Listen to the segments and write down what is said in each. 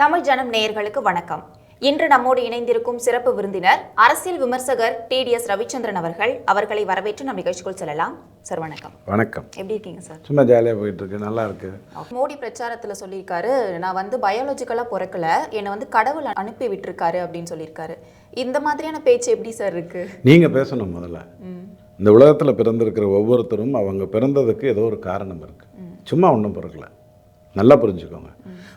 தமிழ் ஜனம் நேயர்களுக்கு வணக்கம். இன்று நம்மோடு இணைந்திருக்கும் சிறப்பு விருந்தினர் அரசியல் விமர்சகர் டிடிஎஸ் ரவிச்சந்திரன் அவர்கள். அவர்களை வரவேற்று நம் நிகழ்ச்சிக்குள் செல்லலாம். சார் வணக்கம். வணக்கம். எப்படி இருக்கீங்க சார்? சும்மா ஜாலியாக போயிட்டு இருக்கு நல்லா இருக்கு. மோடி பிரச்சாரத்துல சொல்லியிருக்காரு நான் வந்து பயாலஜிக்கலா பிறக்கல. என்னை வந்து கடவுள் அனுப்பி விட்டிருக்காரு அப்படின்னு சொல்லியிருக்காரு. இந்த மாதிரியான பேச்சு எப்படி சார் இருக்கு? நீங்கள் பேசணும் முதல்ல. இந்த உலகத்தில் பிறந்திருக்கிற ஒவ்வொருத்தரும் அவங்க பிறந்ததுக்கு ஏதோ ஒரு காரணம் இருக்கு. சும்மா ஒன்றும் பிறக்கல. நல்லா புரிஞ்சுக்கோங்க.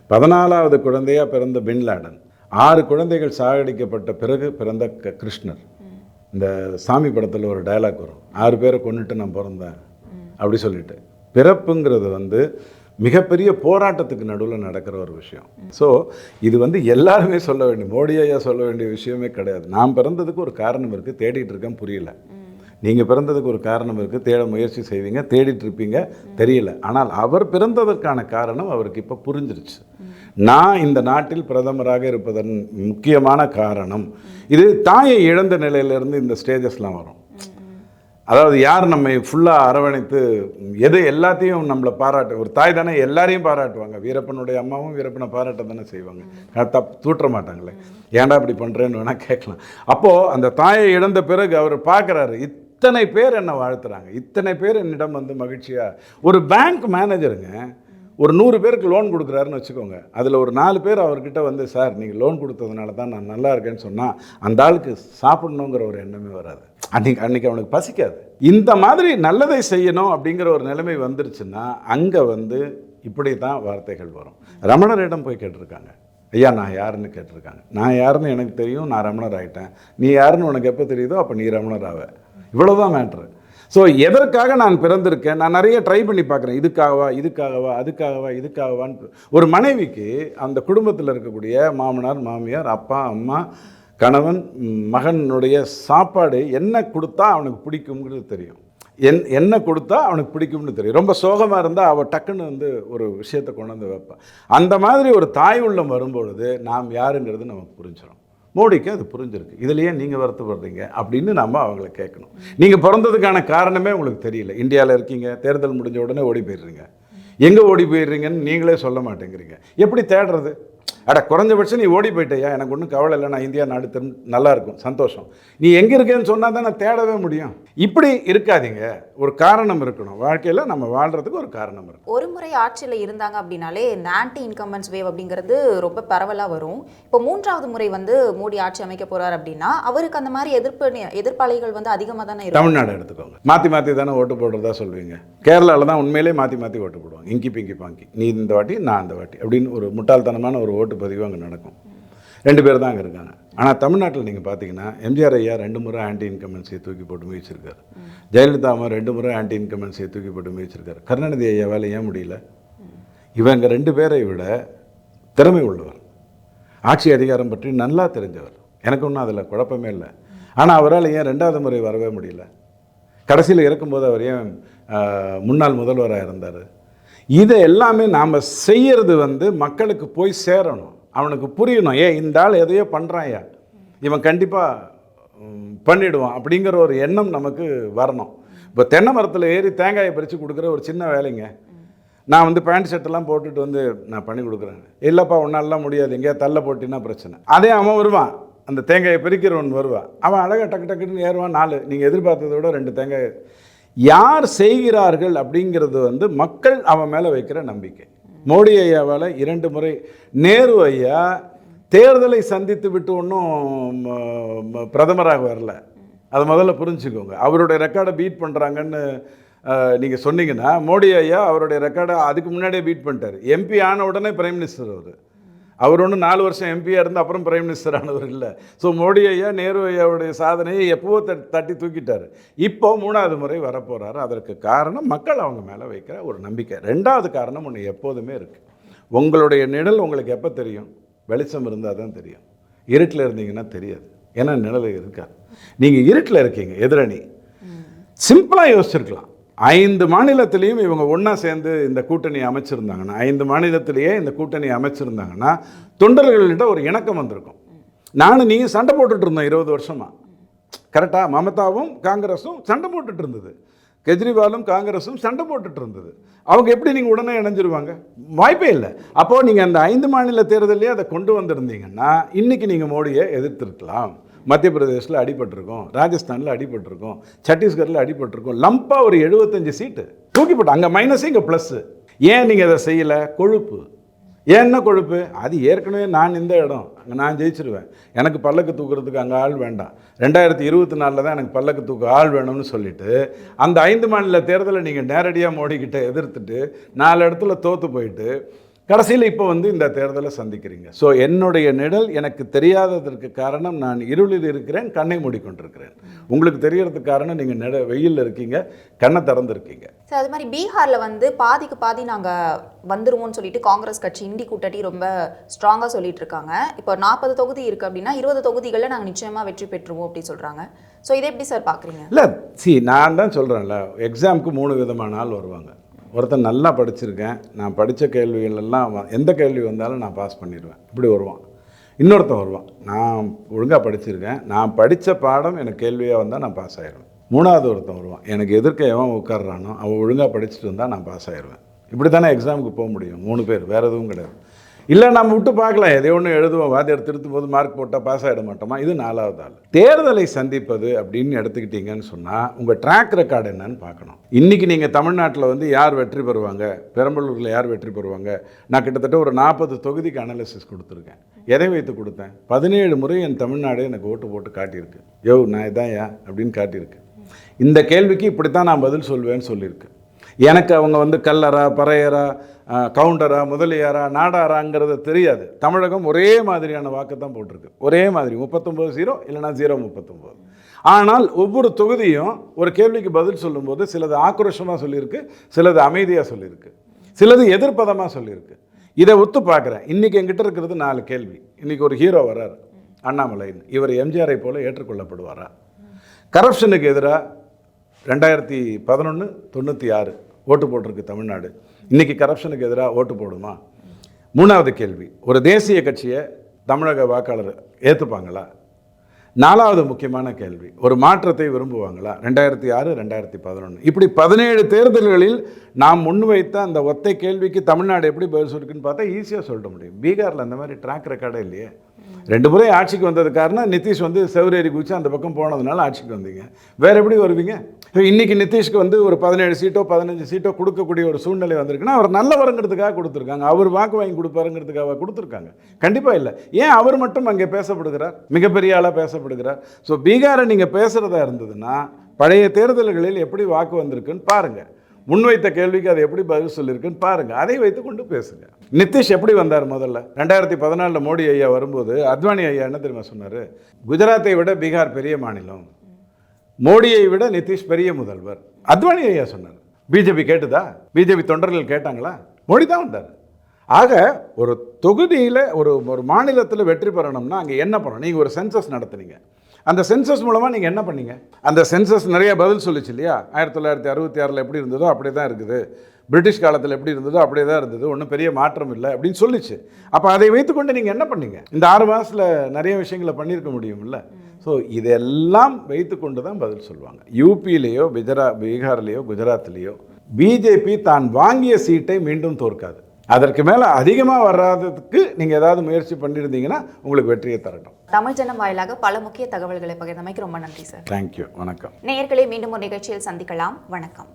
பதினாலாவது குழந்தையாக பிறந்த பின்லாடன் ஆறு குழந்தைகள் சாகடிக்கப்பட்ட பிறகு பிறந்த க- கிருஷ்ணர். இந்த சாமி படத்தில் ஒரு டயலாக் வரும். ஆறு பேரை கொண்டுட்டு நான் பிறந்தேன். அப்படி சொல்லிட்டு. பிறப்புங்கிறது வந்து மிகப்பெரிய போராட்டத்துக்கு நடுவில் நடக்கிற ஒரு விஷயம். ஸோ இது வந்து எல்லாருமே சொல்ல வேண்டிய மோடி ஐயா சொல்ல வேண்டிய விஷயமே கிடையாது. நான் பிறந்ததுக்கு ஒரு காரணம் இருக்குது தேடிட்டு இருக்கேன் புரியல. நீங்கள் பிறந்ததுக்கு ஒரு காரணம் இருக்குது தேட முயற்சி செய்வீங்க தேடிட்டு இருப்பீங்க தெரியல. ஆனால் அவர் பிறந்ததற்கான காரணம் அவருக்கு இப்போ புரிஞ்சிருச்சு. நான் இந்த நாட்டில் பிரதமராக இருப்பதன் முக்கியமான காரணம் இது தாயை இழந்த நிலையிலிருந்து இந்த ஸ்டேஜஸ்லாம் வரும். அதாவது யார் நம்மை ஃபுல்லாக அரவணைத்து எது எல்லாத்தையும் நம்மளை பாராட்டு ஒரு தாய் தானே எல்லாரையும் பாராட்டுவாங்க. வீரப்பனுடைய அம்மாவும் வீரப்பனை பாராட்ட தானே செய்வாங்க. தப் தூற்ற மாட்டாங்களே. ஏன்டா இப்படி பண்ணுறேன்னு வேணால் கேட்கலாம். அப்போது அந்த தாயை இழந்த பிறகு அவர் பார்க்குறாரு இத்தனை பேர் என்னை வாழ்த்துறாங்க. இத்தனை பேர் என்னிடம் வந்து மகிழ்ச்சியாக ஒரு பேங்க் மேனேஜருங்க ஒரு நூறு பேருக்கு லோன் கொடுக்குறாருன்னு வச்சுக்கோங்க. அதில் ஒரு நாலு பேர் அவர்கிட்ட வந்து சார் நீங்கள் லோன் கொடுத்ததுனால தான் நான் நல்லா இருக்கேன்னு சொன்னால் அந்த ஆளுக்கு சாப்பிடணுங்கிற ஒரு எண்ணமே வராது. அன்னைக்கு அன்றைக்கி அவனுக்கு பசிக்காது. இந்த மாதிரி நல்லதை செய்யணும் அப்படிங்கிற ஒரு நிலைமை வந்துருச்சுன்னா அங்கே வந்து இப்படி தான் வார்த்தைகள் வரும். ரமணரிடம் போய் கேட்டிருக்காங்க. ஐயா நான் யாருன்னு கேட்டிருக்காங்க? நான் யாருன்னு எனக்கு தெரியும். நான் ரமணர் ஆகிட்டேன் நீ யாருன்னு உனக்கு எப்போ தெரியுதோ அப்போ நீ ரமணர் ஆவ. இவ்வளோதான் மேட்ரு ஸோ எதற்காக நான் பிறந்திருக்கேன்? நான் நிறைய ட்ரை பண்ணி பார்க்குறேன். இதுக்காகவா இதுக்காகவா அதுக்காகவா இதுக்காகவான்னு ஒரு மனைவிக்கு அந்த குடும்பத்தில் இருக்கக்கூடிய மாமனார் மாமியார் அப்பா அம்மா கணவன் மகனுடைய சாப்பாடு என்ன கொடுத்தா அவனுக்கு பிடிக்குங்கிறது தெரியும். என் என்ன கொடுத்தா அவனுக்கு பிடிக்கும்னு தெரியும். ரொம்ப சோகமாக இருந்தால் அவள் டக்குன்னு வந்து ஒரு விஷயத்தை கொண்டு வந்து வைப்பான் அந்த மாதிரி ஒரு தாய் உள்ளம் வரும்பொழுது நாம் யாருங்கிறது நமக்கு புரிஞ்சிடும் மோடிக்கு அது புரிஞ்சிருக்கு. இதுலையே நீங்கள் வருத்தப்படுறீங்க அப்படின்னு நம்ம அவங்கள கேட்கணும். நீங்கள் பிறந்ததுக்கான காரணமே உங்களுக்கு தெரியல. இந்தியாவில் இருக்கீங்க தேர்தல் முடிஞ்ச உடனே ஓடி போயிடுறீங்க. எங்கே ஓடி போயிடுறீங்கன்னு நீங்களே சொல்ல மாட்டேங்கிறீங்க. எப்படி தேடுறது? அட குறைஞ்சபட்சம் நீ ஓடி போயிட்டயா எனக்கு ஒன்றும் கவலை இல்லை நான் இந்தியா நாடு திரும் நல்லா இருக்கும் சந்தோஷம். நீ எங்கே இருக்கேன்னு சொன்னால் தான் நான் தேடவே முடியும். இப்படி இருக்காதீங்க. ஒரு காரணம் இருக்கணும். வாழ்க்கையில் நம்ம வாழ்கிறதுக்கு ஒரு காரணம் இருக்கும் ஒரு முறை ஆட்சியில் இருந்தாங்க அப்படின்னாலே இந்த ஆன்டி இன்கம்பன்ஸ் வேவ் அப்படிங்கிறது ரொம்ப பரவலாக வரும். இப்போ மூன்றாவது முறை வந்து மோடி ஆட்சி அமைக்க போறார் அப்படின்னா அவருக்கு அந்த மாதிரி எதிர்ப்பு எதிர்ப்பாளிகள் வந்து அதிகமாக தானே இருக்கும்? தமிழ்நாடு எடுத்துக்கோங்க. மாற்றி மாற்றி தானே ஓட்டு போடுறதா சொல்லுவீங்க கேரளாவில் தான் உண்மையிலே மாற்றி மாற்றி ஓட்டு போடுவாங்க. இங்கி பிங்கி பாங்கி. நீ இந்த வாட்டி நான் இந்த வாட்டி அப்படின்னு ஒரு முட்டாள்தனமான ஒரு ஓட்டு பதிவு அங்கே நடக்கும். ரெண்டு பேர் தான் அங்கே இருக்காங்க. ஆனால் தமிழ்நாட்டில் நீங்கள் பார்த்தீங்கன்னா எம்ஜிஆர் ஐயா ரெண்டு முறை ஆன்டி இன்கமென்சியை தூக்கி போட்டு முயற்சிருக்கார் ஜெயலலிதா அம்மா ரெண்டு முறை ஆன்டி இன்கமென்சியை தூக்கி போட்டு முயற்சிருக்கார் கருணாநிதி ஐயாவால் ஏன் முடியல? இவங்க ரெண்டு பேரை விட திறமை உள்ளவர். ஆட்சி அதிகாரம் பற்றி நல்லா தெரிஞ்சவர். எனக்கு ஒன்றும் அதில் குழப்பமே இல்லை. ஆனால் அவரால் ஏன் ரெண்டாவது முறை வரவே முடியல? கடைசியில் இருக்கும்போது அவர் ஏன் ஆஹ், முன்னாள் முதல்வராக இருந்தார்? இதை எல்லாமே நாம் செய்யறது வந்து மக்களுக்கு போய் சேரணும். அவனுக்கு புரியணும் ஏ இந்த ஆள் எதையோ பண்ணுறான்யா இவன் கண்டிப்பாக பண்ணிடுவான். அப்படிங்கிற ஒரு எண்ணம் நமக்கு வரணும். இப்போ தென்னை மரத்தில் ஏறி தேங்காயை பறித்து கொடுக்குற ஒரு சின்ன வேலைங்க. நான் வந்து பேண்ட் ஷர்ட்டெல்லாம் போட்டுட்டு வந்து நான் பண்ணி கொடுக்குறேன். இல்லைப்பா உன்னாலலாம் முடியாது. எங்கேயா தள்ள போட்டின்னா பிரச்சனை. அதே அவன் வருவான். அந்த தேங்காயை பிரிக்கிறவன் வருவான். அவன் அழகாக டக்கு டக்குன்னு ஏறுவான். நாலு. நீங்கள் எதிர்பார்த்ததை விட ரெண்டு தேங்காய் யார் செய்கிறார்கள் அப்படிங்கிறது வந்து மக்கள் அவன் மேலே வைக்கிற நம்பிக்கை. மோடி ஐயாவால் இரண்டு முறை நேரு ஐயா தேர்தலை சந்தித்து விட்டு ஒன்றும் பிரதமராக வரல. அதை முதல்ல புரிஞ்சுக்கோங்க. அவருடைய ரெக்கார்டை பீட் பண்ணுறாங்கன்னு நீங்கள் சொன்னீங்கன்னா மோடி ஐயா அவருடைய ரெக்கார்டை அதுக்கு முன்னாடியே பீட் பண்ணிட்டார். எம்பி ஆன உடனே பிரைம் மினிஸ்டர் அவர். அவர் ஒன்றும் நாலு வருஷம் எம்பியாக இருந்து அப்புறம் பிரைம் மினிஸ்டர் ஆனவர் இல்லை. ஸோ மோடி ஐயா நேரு ஐயாவுடைய சாதனையை எப்போவோ தட்டி தட்டி தூக்கிட்டார். இப்போ மூணாவது முறை வரப்போகிறாரு அதற்கு காரணம் மக்கள் அவங்க மேலே வைக்கிற ஒரு நம்பிக்கை. ரெண்டாவது காரணம் ஒன்று எப்போதுமே இருக்குது உங்களுடைய நிழல் உங்களுக்கு எப்போ தெரியும்? வெளிச்சம் இருந்தால் தான் தெரியும். இருட்டில் இருந்தீங்கன்னா தெரியாது. ஏன்னா நிழல் இருக்காது. நீங்கள் இருட்டில் இருக்கீங்க எதிரணி. சிம்பிளாக யோசிச்சிருக்கலாம். ஐந்து மாநிலத்திலையும் இவங்க ஒன்றா சேர்ந்து இந்த கூட்டணி அமைச்சிருந்தாங்கன்னா ஐந்து மாநிலத்திலேயே இந்த கூட்டணி அமைச்சிருந்தாங்கன்னா தொண்டர்கள்கிட்ட ஒரு இணக்கம் வந்திருக்கும். நானும் நீங்கள் சண்டை போட்டுட்டு இருந்தோம் இருபது வருஷமாக கரெக்டாக மமதாவும் காங்கிரஸும் சண்டை போட்டுட்டு இருந்தது. கெஜ்ரிவாலும் காங்கிரஸும் சண்டை போட்டுட்டு இருந்தது. அவங்க எப்படி நீங்கள் உடனே இணைஞ்சிருவாங்க? வாய்ப்பே இல்லை. அப்போது நீங்கள் அந்த ஐந்து மாநில தேர்தலையே அதை கொண்டு வந்திருந்தீங்கன்னா இன்றைக்கி நீங்கள் மோடியை எதிர்த்திருக்கலாம். மத்திய பிரதேசில் அடிபட்டிருக்கோம் ராஜஸ்தானில் அடிபட்டிருக்கோம் சத்தீஸ்கரில் அடிபட்டிருக்கோம் லம்பாக ஒரு எழுபத்தஞ்சு சீட்டு தூக்கி போட்டு அங்கே மைனஸு இங்கே ப்ளஸ்ஸு ஏன் நீங்கள் அதை செய்யலை? கொழுப்பு. என்ன கொழுப்பு? அது ஏற்கனவே நான் இந்த இடம் அங்கே நான் ஜெயிச்சிருவேன். எனக்கு பல்லக்கு தூக்குறதுக்கு அங்கே ஆள் வேண்டாம். ரெண்டாயிரத்தி இருபத்தி நாலில் தான் எனக்கு பல்லக்கு தூக்க ஆள் வேணும்னு சொல்லிட்டு அந்த ஐந்து மாநில தேர்தலை நீங்கள் நேரடியாக மோடிக்கிட்ட எதிர்த்துட்டு நாலு இடத்துல தோற்று போயிட்டு கடைசியில் இப்போ வந்து இந்த தேர்தலை சந்திக்கிறீங்க. ஸோ என்னுடைய நிழல் எனக்கு தெரியாததற்கு காரணம் நான் இருளில் இருக்கிறேன் கண்ணை மூடிக்கொண்டிருக்கிறேன். உங்களுக்கு தெரியறதுக்கு காரணம் நீங்கள் நிட வெயிலில் இருக்கீங்க கண்ணை திறந்துருக்கீங்க. சார் அது மாதிரி பீகார்ல வந்து பாதிக்கு பாதி நாங்க வந்துருவோம்னு சொல்லிட்டு காங்கிரஸ் கட்சி இந்தி கூட்டணி ரொம்ப ஸ்ட்ராங்கா சொல்லிட்டு இருக்காங்க இப்போ நாற்பது தொகுதி இருக்கு அப்படின்னா இருபது தொகுதிகளில் நாங்க நிச்சயமா வெற்றி பெற்றுவோம் அப்படி சொல்றாங்க. ஸோ இதை எப்படி சார் பாக்குறீங்க? இல்லை சி நான் தான் சொல்கிறேன்ல எக்ஸாமுக்கு மூணு விதமான ஆள் வருவாங்க. ஒருத்தன் நல்லா படிச்சிருக்கேன் நான் படித்த கேள்விகளெல்லாம் எந்த கேள்வி வந்தாலும் நான் பாஸ் பண்ணிடுவேன். இப்படி வருவான். இன்னொருத்தன் வருவான். நான் ஒழுங்காக படிச்சிருக்கேன் நான் படித்த பாடம் எனக்கு கேள்வியாக வந்தால் நான் பாஸ் ஆயிடுவேன். மூணாவது ஒருத்தன் வருவான். எனக்கு எதிர்க்க எவன் உட்கார்றானோ அவன் ஒழுங்காக படிச்சுட்டு வந்தால் நான் பாஸ் ஆயிடுவேன். இப்படி தானே எக்ஸாமுக்கு போக முடியும் மூணு பேர் வேறு எதுவும் கிடையாது. இல்லை நம்ம விட்டு பார்க்கலாம். எதை ஒன்று எழுதுவோம் வாத்தியார் திருத்தும் போது மார்க் போட்டால் பாஸ் ஆகிட மாட்டோமா? இது நாலாவது ஆள். தேர்தலை சந்திப்பது அப்படின்னு எடுத்துக்கிட்டீங்கன்னு சொன்னால் உங்கள் ட்ராக் ரெக்கார்டு என்னன்னு பார்க்கணும். இன்றைக்கி நீங்கள் தமிழ்நாட்டில் வந்து யார் வெற்றி பெறுவாங்க? பெரம்பலூரில் யார் வெற்றி பெறுவாங்க? நான் கிட்டத்தட்ட ஒரு நாற்பது தொகுதிக்கு அனாலிசிஸ் கொடுத்துருக்கேன். எதை வைத்து கொடுத்தேன்? பதினேழு முறை என் தமிழ்நாடு எனக்கு ஓட்டு போட்டு காட்டியிருக்கு. யோ நான் இதான் யா? அப்படின்னு காட்டியிருக்கு. இந்த கேள்விக்கு இப்படித்தான் நான் பதில் சொல்வேன்னு சொல்லியிருக்கு. எனக்கு அவங்க வந்து கல்லரா பறையரா கவுண்டரா முதலியாரா நாடாராங்கிறது தெரியாது. தமிழகம் ஒரே மாதிரியான வாக்கு தான் போட்டிருக்கு. ஒரே மாதிரி. முப்பத்தொம்போது ஜீரோ இல்லைனா ஜீரோ முப்பத்தொம்போது. ஆனால் ஒவ்வொரு தொகுதியும் ஒரு கேள்விக்கு பதில் சொல்லும்போது சிலது ஆக்ரோஷமாக சொல்லியிருக்கு சிலது அமைதியாக சொல்லியிருக்கு சிலது எதிர்ப்பதமாக சொல்லியிருக்கு. இதை ஒத்து பார்க்குறேன். இன்றைக்கி எங்கிட்ட இருக்கிறது நாலு கேள்வி. இன்றைக்கி ஒரு ஹீரோ வரார் அண்ணாமலைன்னு. இவர் எம்ஜிஆரை போல ஏற்றுக்கொள்ளப்படுவாரா? கரப்ஷனுக்கு எதிராக ரெண்டாயிரத்தி பதினொன்று தொண்ணூற்றி ஆறு. ஓட்டு போட்டிருக்கு தமிழ்நாடு. இன்றைக்கி கரப்ஷனுக்கு எதிராக ஓட்டு போடுமா? மூணாவது கேள்வி. ஒரு தேசிய கட்சியை தமிழக வாக்காளர் ஏற்றுப்பாங்களா நாலாவது முக்கியமான கேள்வி. ஒரு மாற்றத்தை விரும்புவாங்களா? ரெண்டாயிரத்தி ஆறு ரெண்டாயிரத்தி பதினொன்று இப்படி பதினேழு தேர்தல்களில் நாம் முன்வைத்த அந்த ஒத்தை கேள்விக்கு தமிழ்நாடு எப்படி பதில் சொல்லிருக்குன்னு பார்த்தா ஈஸியாக சொல்லிட முடியும். பீகாரில் அந்த மாதிரி ட்ராக் ரெக்கார்டே இல்லையே. ரெண்டு முறை ஆட்சிக்கு வந்தது காரணம் நிதிஷ் வந்து செவரேறி குச்சி அந்த பக்கம் போனதுனால ஆட்சிக்கு வந்தீங்க. வேற எப்படி வருவீங்க? இன்னைக்கு நிதிஷ்க்கு வந்து ஒரு பதினேழு சீட்டோ பதினஞ்சு சீட்டோ கொடுக்கக்கூடிய ஒரு சூழ்நிலை வந்திருக்குன்னா அவர் நல்லவருங்கிறதுக்காக கொடுத்துருக்காங்க. அவர் வாக்கு வாங்கி கொடுப்பாருங்கிறதுக்காக கொடுத்துருக்காங்க. கண்டிப்பாக இல்லை. ஏன் அவர் மட்டும் அங்கே பேசப்படுகிறார்? மிகப்பெரிய ஆளாக பேசப்படுகிறார். ஸோ பீகாரை நீங்கள் பேசுகிறதா இருந்ததுன்னா பழைய தேர்தல்களில் எப்படி வாக்கு வந்திருக்குன்னு பாருங்கள் முன்வைத்த கேள்விக்கு அது எப்படி பதில் சொல்லியிருக்குன்னு பாருங்கள் அதை வைத்து கொண்டு பேசுங்கள் நிதிஷ் எப்படி வந்தார் முதல்ல? ரெண்டாயிரத்தி பதினாலில் மோடி ஐயா வரும்போது அத்வானி ஐயா என்ன தெரியுமா சொன்னார்? குஜராத்தை விட பீகார் பெரிய மாநிலம். மோடியை விட நிதிஷ் பெரிய முதல்வர். அத்வானி ஐயா சொன்னார். பிஜேபி கேட்டுதா? பிஜேபி தொண்டர்கள் கேட்டாங்களா? மோடி தான் வந்தார். ஆக ஒரு தொகுதியில் ஒரு ஒரு மாநிலத்தில் வெற்றி பெறணும்னா அங்கே என்ன பண்ணணும்? நீங்கள் ஒரு சென்சஸ் நடத்துனீங்க. அந்த சென்சஸ் மூலமாக நீங்கள் என்ன பண்ணீங்க? அந்த சென்சஸ் நிறைய பதில் சொல்லிச்சு இல்லையா? ஆயிரத்தி தொள்ளாயிரத்தி அறுபத்தி ஆறில் எப்படி இருந்ததோ அப்படி தான் இருக்குது. பிரிட்டிஷ் காலத்தில் எப்படி இருந்ததோ அப்படியே தான் இருந்தது. ஒன்றும் பெரிய மாற்றம் இல்லை அப்படின்னு சொல்லிச்சு. அப்போ அதை வைத்துக்கொண்டு நீங்கள் என்ன பண்ணீங்க? இந்த ஆறு மாதத்தில் நிறைய விஷயங்களை பண்ணியிருக்க முடியும்ல. ஸோ இதெல்லாம் வைத்துக்கொண்டு தான் பதில் சொல்லுவாங்க. யூபியிலேயோ குஜரா பீகார்லேயோ குஜராத்லேயோ பிஜேபி தான் வாங்கிய சீட்டை மீண்டும் தோற்காது. அதற்கு மேலே அதிகமாக வராததுக்கு நீங்கள் ஏதாவது முயற்சி பண்ணியிருந்தீங்கன்னா உங்களுக்கு வெற்றியை தரட்டும். தமிழ் ஜனம் வாயிலாக பல முக்கிய தகவல்களை பகிர்ந்தமைக்கு ரொம்ப நன்றி சார். தேங்க்யூ வணக்கம். நேயர்களே மீண்டும் ஒரு நிகழ்ச்சியில் சந்திக்கலாம். வணக்கம்.